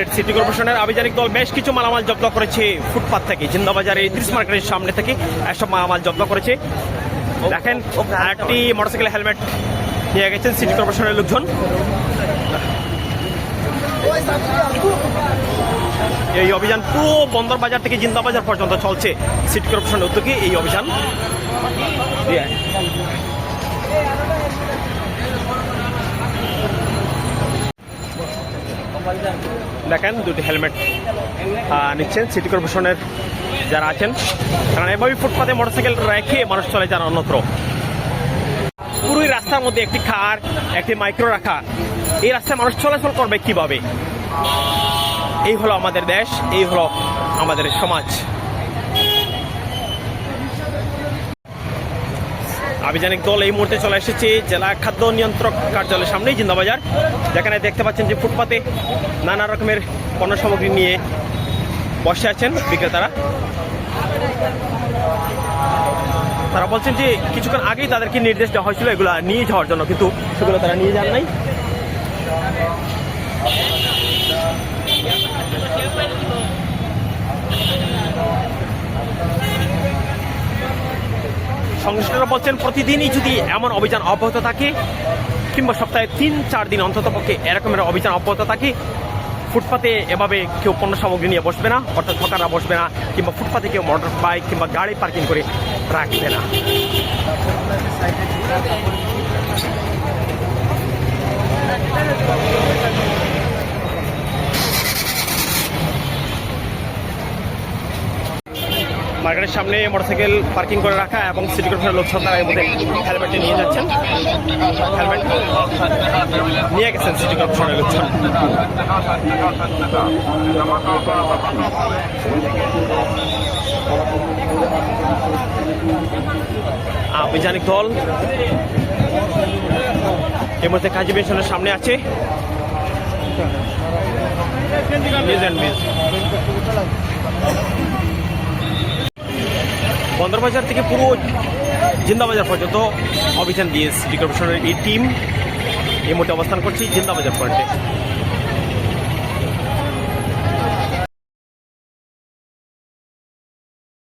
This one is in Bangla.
সিলেট সিটি কর্পোরেশনের আভিযানিক দল বেশ কিছু মালামাল জব্দ করেছে। ফুটপাত থেকে, জিন্দাবাজারে ত্রিশ মার্কেটের সামনে থেকে এসব মালামাল জব্দ করেছে। দেখেন একটি মোটরসাইকেল হেলমেট নিয়ে গেছেন সিটি কর্পোরেশনের লোকজন। এই অভিযান পুরো বন্দর বাজার থেকে জিন্দাবাজার পর্যন্ত চলছে সিটি কর্পোরেশনের উদ্যোগে এই অভিযান। দেখেন দুটি হেলমেট। নিচ্ছেন সিটি কর্পোরেশনের যারা আছেন। কারণ এভাবেই ফুটপাতে মোটরসাইকেল রেখে মানুষ চলে যান অন্যত্র। পুরোই রাস্তার মধ্যে একটি কার একটি মাইক্রো রাখা। এই রাস্তায় মানুষ চলাচল করবে কীভাবে? এই হলো আমাদের দেশ, এই হলো আমাদের সমাজ। আভিযানিক দল এই মুহূর্তে চলে এসেছে জেলা খাদ্য নিয়ন্ত্রক কার্যালয়ের সামনেই, জিন্দাবাজার, যেখানে দেখতে পাচ্ছেন যে ফুটপাতে নানা রকমের পণ্য সামগ্রী নিয়ে বসে আছেন বিক্রেতারা। তারা বলছেন যে কিছুক্ষণ আগেই তাদেরকে নির্দেশ দেওয়া হয়েছিল, এগুলো নিয়ে যাওয়ার জন্য, কিন্তু সেগুলো তারা নিয়ে যান নাই। সংশ্লিষ্টরা বলছেন, প্রতিদিনই যদি এমন অভিযান অব্যাহত থাকে, কিংবা সপ্তাহে তিন, চার দিন অন্তত পক্ষে এরকমের অভিযান অব্যাহত থাকে, ফুটপাতে এভাবে কেউ পণ্য সামগ্রী নিয়ে বসবে না, অর্থাৎ হকাররা বসবে না, কিংবা ফুটপাতে কেউ মোটর বাইক কিংবা গাড়ি পার্কিং করে রাখবে না। মার্কেটের সামনে মোটরসাইকেল পার্কিং করে রাখা এবং সিটি কর্পোরেশনের লোক তারা এর মধ্যে হেলমেটটি নিয়ে যাচ্ছেন। হেলমেট নিয়ে গেছেন সিটি কর্পোরেশনের লোকজন। আভিযানিক দল এর মধ্যে কাজী পেনশনের সামনে আছে। miss. বন্দরবাজার থেকে পুরো জিন্দাবাজার পর্যন্ত অভিযান দিয়ে সিটি কর্পোরেশনের এই টিম এই মুহূর্তে অবস্থান করছি জিন্দাবাজার পয়েন্টে